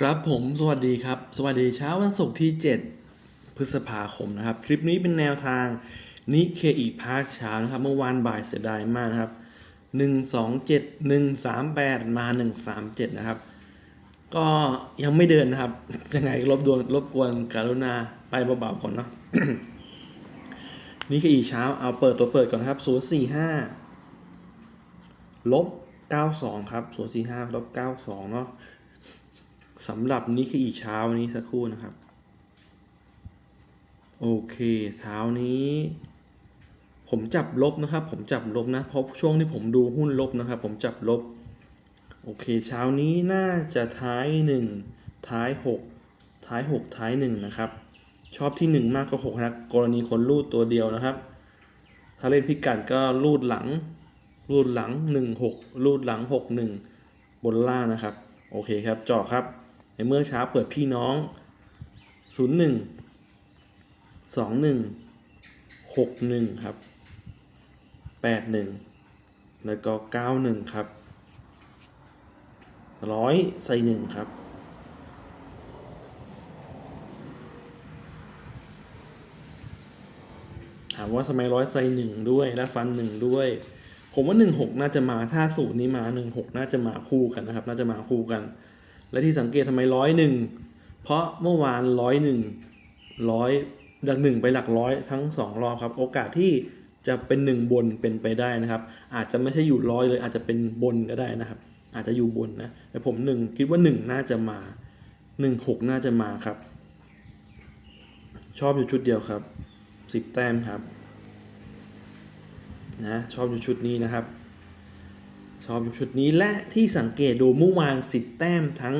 ครับผมสวัสดีครับ สวัสดีเช้าวันศุกร์ที่ 7 พฤษภาคมนะครับ คลิปนี้เป็นแนวทางนิเคอีภาคเช้านะครับ เมื่อวานบ่ายเสียดายมากนะครับ 1 2 7 1 3 8 มา 1 3 7 นะครับ ก็ยังไม่เดินนะครับ ยังไงรบดวนรบกวนกรุณาไปเบาๆก่อนเนาะนี่คืออีเช้าเอาเปิดตัวเปิดก่อนครับ 045 ลบ 92 ครับ 045 ลบ 92 เนาะ สำหรับนี้คืออีกเช้านี้สักครู่นะครับ โอเคเช้านี้ ผมจับลบนะครับ ผมจับลบนะ เพราะช่วงที่ผมดูหุ้นลบนะครับ ผมจับลบ โอเค เช้านี้น่าจะท้ายหนึ่งท้ายหกท้ายหกท้ายหนึ่งนะครับ ชอบที่หนึ่งมากกว่าหกนะกรณีคนรูดตัวเดียวนะครับ ถ้าเล่นพิกัดก็รูดหลัง รูดหลังหนึ่งหกรูดหลังหกหนึ่งบนล่างนะครับ โอเคครับเจาะครับ ในเมื่อเช้าเปิดพี่น้อง 01 21 61 ครับ 81 แล้วก็ 91 ครับร้อยใส่หนึ่งครับ ถามว่าสมัยร้อยใส่หนึ่งด้วยและฟันหนึ่งด้วย ผมว่าหนึ่งหกน่าจะมาถ้าสูตรนี้มาหนึ่งหกน่าจะมาคู่กันนะครับ น่าจะมาคู่กัน และที่สังเกตทำไมร้อยหนึ่งเพราะเมื่อวานร้อยหนึ่งร้อยดักหนึ่งไปหลักร้อยทั้งสองรอบครับ โอกาสที่จะเป็นหนึ่งบนเป็นไปได้นะครับ อาจจะไม่ใช่อยู่ร้อยเลย อาจจะเป็นบนก็ได้นะครับ อาจจะอยู่บนนะแต่ผมหนึ่งคิดว่าหนึ่งน่าจะมาหนึ่งหกน่าจะมาครับ ชอบอยู่ชุดเดียวครับสิบแต้มครับนะชอบอยู่ชุดนี้นะครับ ชอบชุดนี้และที่สังเกตดูเมื่อวาน 10 แต้มทั้ง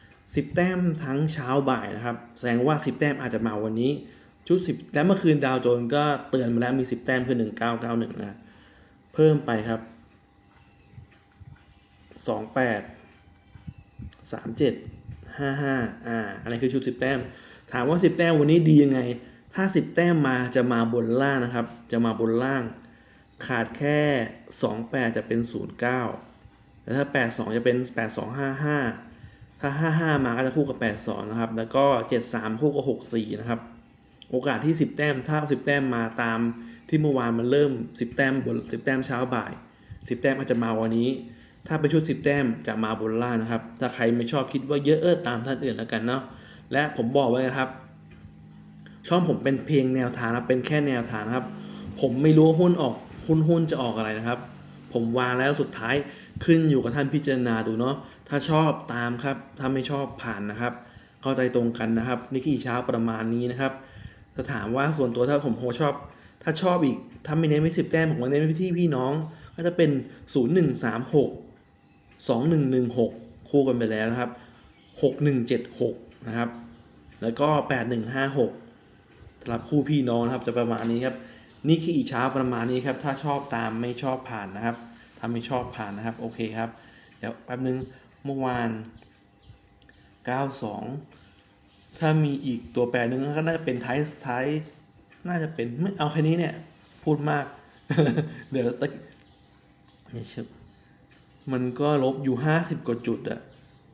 10 แต้มทั้งเช้าบ่ายนะครับ แสดงว่า 10 แต้มอาจจะมาวันนี้ชุด 10 แล้วเมื่อคืนดาวโจนส์ก็เตือนมาแล้วมี 10 แต้มคือ 1991 นะ เพิ่มไปครับ 28 37 55อ่าอันนี้คือชุด 10 แต้ม ถามว่า 10 แต้มวันนี้ดียังไง ถ้า 10 แต้มมาจะมาบนล่างนะครับ จะมาบนล่าง ขาดแค่ 28 จะเป็น 09 แล้วถ้า 82 จะเป็น 8255 ถ้า 55 มาก็จะคู่กับ 82 นะครับ แล้วก็ 73 คู่กับ 64 นะครับ โอกาสที่ 10 แต้ม ถ้า 10 แต้มมาตามที่เมื่อวานมันเริ่ม 10 แต้มบน 10 แต้มเช้าบ่าย 10 แต้มอาจจะมาวันนี้ ถ้าเป็นชุด 10 แต้มจะมาบนล่างนะครับ ถ้าใครไม่ชอบคิดว่าเยอะเออตามท่านอื่นแล้วกันเนาะ และผมบอกไว้นะครับ ช่องผมเป็นเพียงแนวทางนะเป็นแค่แนวทางนะครับ ผมไม่รู้หุ้นออก หุ้นหุ้นจะออกอะไรนะครับ ผมวางแล้วสุดท้ายขึ้นอยู่กับท่านพิจารณาดูเนาะถ้าชอบตามครับ ถ้าไม่ชอบผ่านนะครับ เข้าใจตรงกันนะครับนี่คือเช้าประมาณนี้นะครับจะถามว่าส่วนตัวถ้าผมโหชอบ ถ้าชอบอีกถ้าไม่เน้นไม่สิบแต้มผมก็เน้นไปที่พี่น้อง ก็จะเป็น 0 1 3 6 2 1 1 6 คู่กันไปแล้วนะครับ 6 1 7 6 นะครับ แล้วก็ 8 1 5 6สำหรับคู่พี่น้องนะครับจะประมาณนี้ครับ นี่คืออีกเช้าประมาณนี้ครับ ถ้าชอบตามไม่ชอบผ่านนะครับ ถ้าไม่ชอบผ่านนะครับ โอเคครับ เดี๋ยวแป๊บนึงเมื่อวาน 92 ถ้ามีอีกตัวแปรหนึ่งก็น่าจะเป็นไท้ายท้ายน่าจะเป็นไม่เอาแค่นี้เนี่ย พูดมาก เดี๋ยวตะเนี่ยชึบมันก็ลบอยู่ 50 กว่าจุดอะ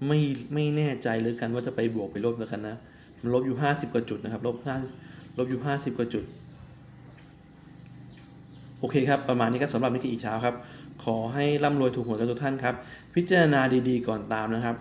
ไม่ไม่แน่ใจเลยกันว่าจะไปบวกไปลบแล้วกันนะ มันลบอยู่ 50 กว่าจุดนะครับ ลบ5ลบอยู่ 50 กว่าจุด โอเคครับ ประมาณนี้ครับสำหรับนิกเกิอีเช้าครับ ขอให้ร่ำรวยถูกหวยกันทุกท่านครับ พิจารณาดีๆก่อนตามนะครับ